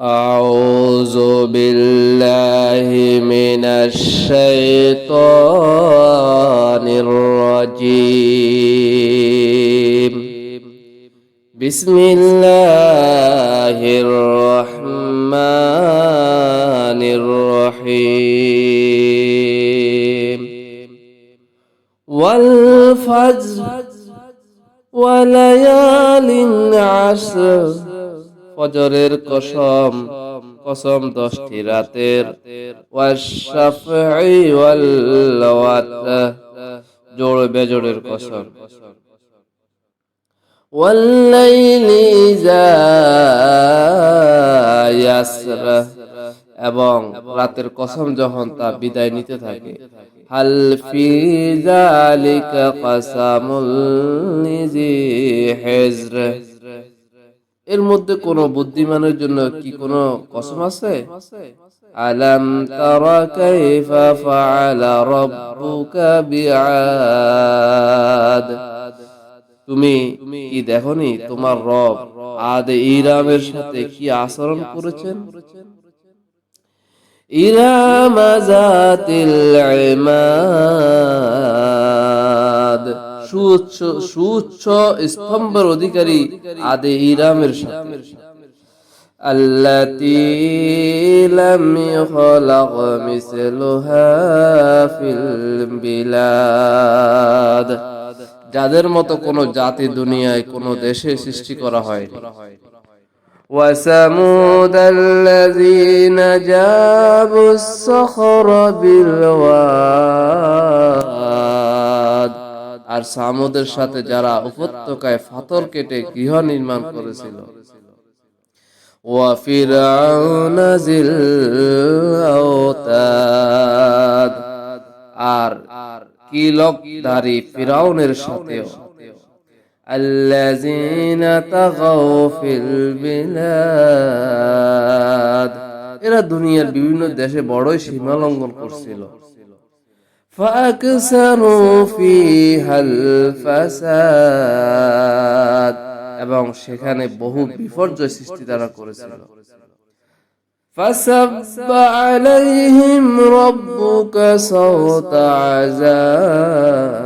أعوذ بالله من الشيطان الرجيم. بسم الله الرحمن الرحيم. والفجر وليال عشر ফজরের কসম কসম দশটি রাতের। জোড় বেজোড়ের কসম। এবং রাতের কসম যখন তা বিদায় নিতে থাকে। হালফি কসামুল নিজি হেজরা। এর মধ্যে কোন বুদ্ধিমানের জন্য কি কোন কসম আছে? আলাম তারা কাইফা ফাআলা রাব্বুকা বিআদ। তুমি কি দেখনি তোমার রব আদ ইরামের সাথে কি আচরণ করেছেন? ইরাম ইমাদ। সুউচ্চ সুউচ্চ স্তম্ভের অধিকারী আদে ইরামের সাথে التي لم يخلق مثلها في البلاد যাদের মতো কোন জাতি দুনিয়ায় কোন দেশে সৃষ্টি করা হয়নি وثمود الذين جابوا الصخر بالواد আর সামুদের সাথে যারা উপত্যকায় ফাতর কেটে গৃহ নির্মাণ করেছিল। আর কিলকধারী ফিরাউনের সাথেও। এরা দুনিয়ার বিভিন্ন দেশে বড়ই সীমালঙ্ঘন করছিল। فأكثروا فيها الفساد এবং সেখানে বহু বিপর্যয় সৃষ্টি তারা করেছিল فسب عليهم ربك صوت عذاب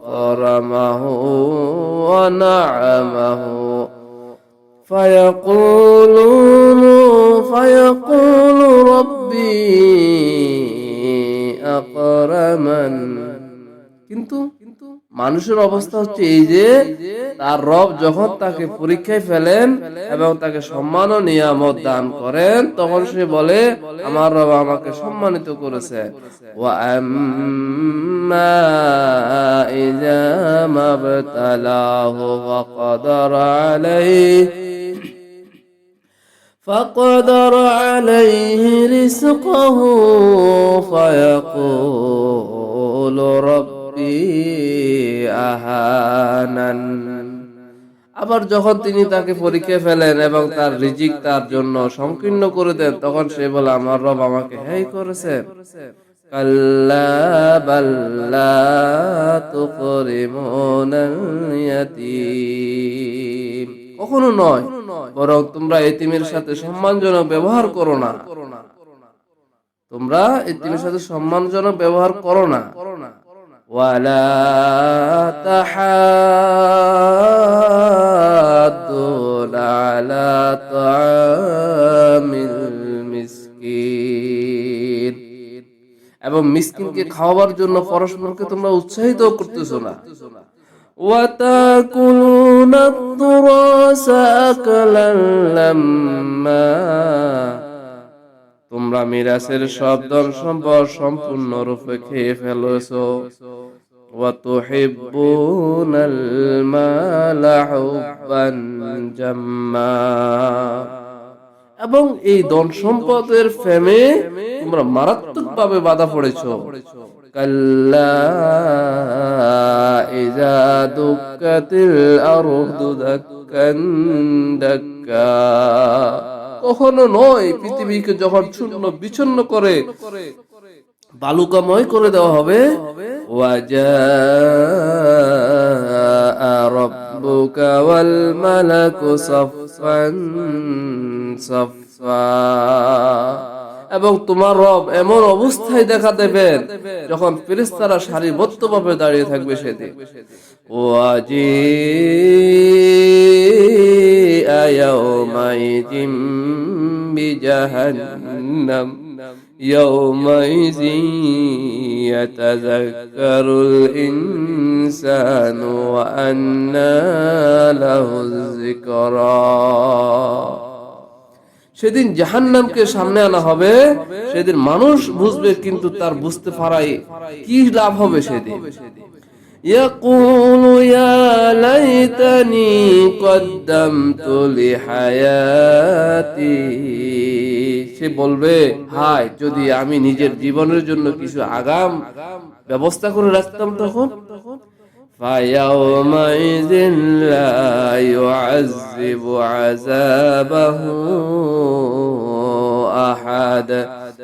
فأكرمه ونعمه فيقول فيقول ربي أكرمن কিন্তু মানুষের অবস্থা হচ্ছে এই যে তার রব যখন তাকে পরীক্ষায় ফেলেন এবং তাকে সম্মান ও নিয়ামত দান করেন তখন সে বলে আমার রব আমাকে সম্মানিত করেছে فقدر عليه رزقه فيقول رب আহানান আবার যখন তিনি তাকে পরীক্ষায় ফেলেন এবং তার রিজিক তার জন্য সংকীর্ণ করে দেন, তখন সে বলে, আমার রব আমাকে হ্যাই করেছেন কখনো নয়, বরং তোমরা এতিমের সাথে সম্মানজনক ব্যবহার করো না। তোমরা এতিমের সাথে সম্মানজনক ব্যবহার করো না। ولا تحاضون على طعام المسكين এবং মিসকিনকে খাওয়াবার জন্য পরস্পরকে তোমরা উৎসাহিত করতেছো না وتاكلون التراث اكلا لما তোমরা মিরাসের সব ধন সম্পদ সম্পূর্ণ রূপে খেয়ে ফেলেছো وتحبون المال حبا جما এবং এই ধন সম্পদের ফেমে তোমরা মারাত্মক ভাবে বাধা পড়েছ কাল্লা ইজা দুক্কাতিল আরদু দাক্কান দাক্কা কখনো নয় পৃথিবীকে যখন শূন্য বিচ্ছিন্ন করে, বালুকাময় করে দেওয়া হবে। এবং তোমার রব এমন অবস্থায় দেখা দেবেন যখন ফেরেশতারা সারিবদ্ধভাবে দাঁড়িয়ে থাকবে সেদিন। ওয়াজি আয়াউমাইজিম বিজাহান্নাম يومئذ يتذكر الإنسان وأنى له الذكرى সেদিন জাহান্নামকে সামনে আনা হবে সেদিন মানুষ বুঝবে কিন্তু তার বুঝতে পারাই কি লাভ হবে সেদিন يقول يا ليتني قدمت لحياتي সে বলবে হায় যদি আমি নিজের জীবনের জন্য কিছু আগাম ব্যবস্থা করে রাখতাম তখন فيومئذ لا يعذب عذابه أحد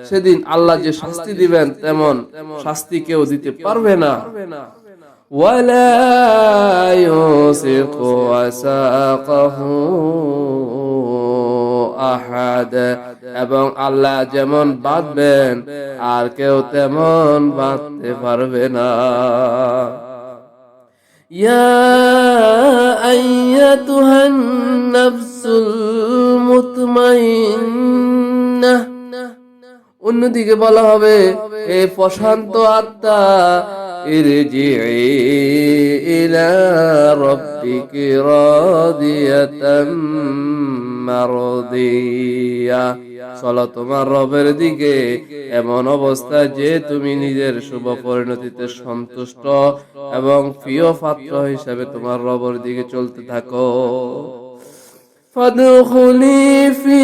সেদিন আল্লাহ যে শাস্তি দিবেন তেমন শাস্তি কেউ দিতে পারবে না ولا يوثق وثاقه আহাদ এবং আল্লাহ যেমন বাঁধবেন আর কেউ তেমন বাঁধতে পারবে না يا أيتها النفس المطمئنة অন্যদিকে বলা হবে এ প্রশান্ত আত্মা ارجعي إلى ربك راضية مرضية চলো তোমার রবের দিকে এমন অবস্থা যে তুমি নিজের শুভ পরিণতিতে সন্তুষ্ট এবং প্রিয় পাত্র হিসাবে তোমার রবের দিকে চলতে থাকো فادخلي في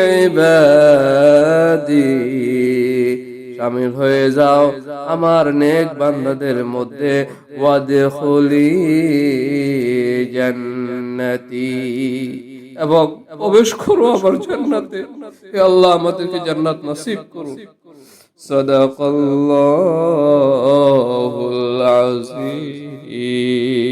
عبادي শামিল হয়ে যাও আমার নেক বান্দাদের মধ্যে। ওয়াদখুলি জান্নাতি। এবং প্রবেশ করো আমার জান্নাতে। হে আল্লাহ, আমাদেরকে জান্নাত নসিব করো। সাদাকাল্লাহুল আযীম।